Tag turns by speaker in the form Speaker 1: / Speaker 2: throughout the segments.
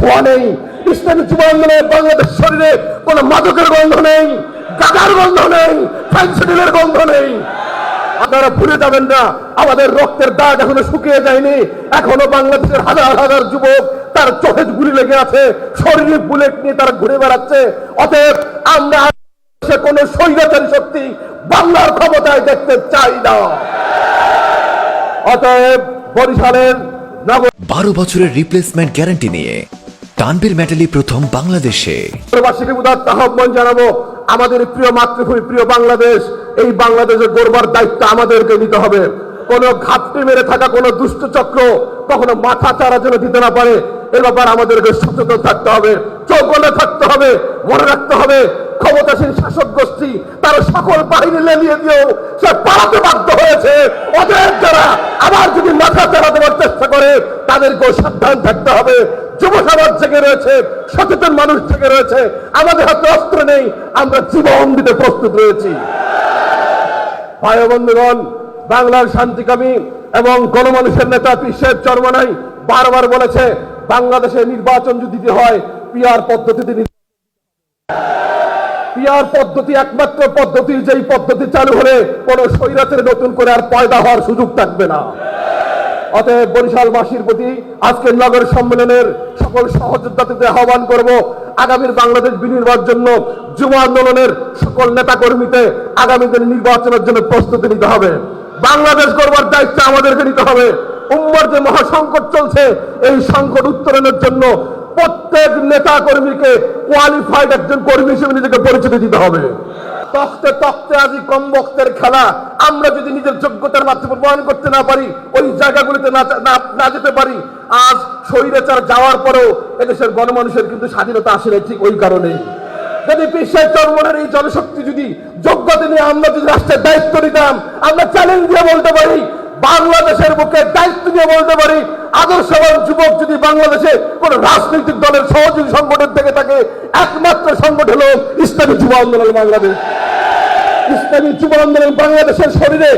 Speaker 1: ধোয়া নেই। ইসলামী যুব আন্দোলনের বাংলাদেশ শরীরে কোনো মাদকের গন্ধ নেই গাদার গন্ধ নেই ফ্যান্সিডিলের গন্ধ নেই। আপনারা ভুলে যাবেন না, আমাদের রক্তের দাগ এখনও শুকিয়ে যায়নি। এখনও বাংলাদেশের হাজার হাজার যুবক তার চোখে গুলি লেগে আছে, শরীরে বুলেট নিয়ে তারা ঘুরে বেড়াচ্ছে। অতএব আমরা কোন স্বৈরাচারী শক্তি বাংলার ক্ষমতায় দেখতে চাই না। অতএব বরিশালের
Speaker 2: বারো বছরের রিপ্লেসমেন্ট গ্যারান্টি নিয়ে তানবীর মেটালি প্রথম বাংলাদেশে।
Speaker 1: প্রবাসীকে উদাত্ত আহ্বান জানাব, আমাদের প্রিয় মাতৃভূমি, প্রিয় বাংলাদেশ, এই বাংলাদেশের গড়বার দায়িত্ব আমাদেরকে নিতে হবে। কোন ঘাপটি মেরে থাকা, কোন দুষ্ট চক্র কখনো মাথা চারা যেন দিতে না পারে। এ ব্যাপারে আমাদেরকে সচেতন থাকতে হবে চৌকনে থাকতে হবে, মনে রাখতে হবে, ক্ষমতাসীন শাসক গোষ্ঠী, তার সকল বাহিনী লেলিয়ে দিয়েও সে পালাতে বাধ্য হয়েছে। ওদের যারা আবার যদি মাথা চারা দেওয়ার চেষ্টা করে তাদেরকেও সাবধান থাকতে হবে। যুব সমাজ থেকে রয়েছে, সচেতন মানুষ থেকে রয়েছে। আমাদের হাতে অস্ত্র নেই, আমরা জীবন দিতে প্রস্তুত রয়েছি। ভাই বন্ধুগণ, বাংলার শান্তিকামী এবং গণমানুষের নেতা পিসের চরমনাই বারবার বলেছে, বাংলাদেশে নির্বাচন যদি হয় পিয়ার পদ্ধতিতে পিয়ার পদ্ধতি একমাত্র পদ্ধতি যেই পদ্ধতি চালু হলে কোন স্বৈরাচারে নতুন করে আর পয়দা হওয়ার সুযোগ থাকবে না। অতএব বরিশালবাসীর প্রতি আজকের নগর সম্মেলনের সকল সহযোদ্ধাদের আহ্বান করব। আগামীর বাংলাদেশ বিনির্মাণের জন্য যুব আন্দোলনের সকল নেতা কর্মীতে আগামী দিনে নির্বাচনের জন্য প্রস্তুতি নিতে হবে। বাংলাদেশ গড়বার দায়িত্ব আমাদেরকে নিতে হবে। উম্মর যে মহাসংকট চলছে, এই সংকট উত্তরণের জন্য প্রত্যেক নেতা কর্মীকে কোয়ালিফাইড একজন কর্মী হিসেবে নিজেকে পরিচিতি দিতে হবে। তখতে তখতে আজি কম বক্তের খেলা। আমরা যদি নিজের যোগ্যতার মাধ্যমে প্রমাণ করতে না পারি, ওই জায়গাগুলিতে না যেতে পারি, আজ স্বৈরাচার যাওয়ার পরেও এদেশের গণমানুষের কিন্তু স্বাধীনতা আসে ঠিক ওই কারণেই যদি বিশ্বের চর্মনের এই জনশক্তি যদি যোগ্যতা নিয়ে আমরা যদি রাষ্ট্রের দায়িত্ব নিতাম, আমরা চ্যালেঞ্জ দিয়ে বলতে পারি, বাংলাদেশের বুকে দায়িত্ব নিয়ে বলতে পারি, আদর্শবান যুবক যদি বাংলাদেশে কোন রাজনৈতিক দলের সহযোগী সংগঠন থেকে থাকে, একমাত্র সংগঠন হল যুব আন্দোলন বাংলাদেশ। ইসলামী যুব আন্দোলন বাংলাদেশের শরীরে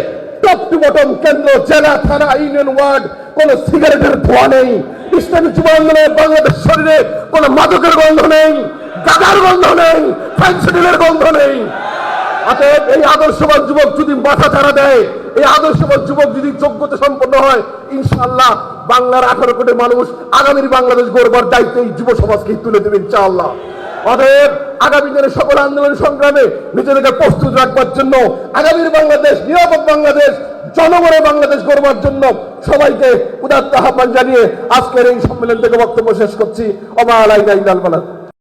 Speaker 1: টপ টু বটম কেন্দ্র, জেলা, থানা, ইউনিয়ন, ওয়ার্ড, কোন সিগারেটের ধোয়া নেই। ইসলামী যুব বাংলাদেশ শরীরে কোন মাদকের গন্ধ নেই গাদার গন্ধ নেই ফ্যান্সিডিলের গন্ধ নেই। অতএব এই আদর্শবান যুবক যদি মাথা ছাড়া দেয়, এই আদর্শবান যুবক যদি যোগ্যতা সম্পন্ন হয়, ইনশাআল্লাহ বাংলার আঠারো কোটি মানুষ আগামীর বাংলাদেশ গড়বার দায়িত্ব এই যুব সমাজকে তুলে দেবে, ইনশাআল্লাহ। অতএব আগামী দিনে সকল আন্দোলন সংগ্রামে নিজেদেরকে প্রস্তুত রাখবার জন্য, আগামীর বাংলাদেশ, নিরাপদ বাংলাদেশ, জনগণের বাংলাদেশ গড়বার জন্য সবাইকে উদাত্ত আহ্বান জানিয়ে আজকের এই সম্মেলন থেকে বক্তব্য শেষ করছি। অমা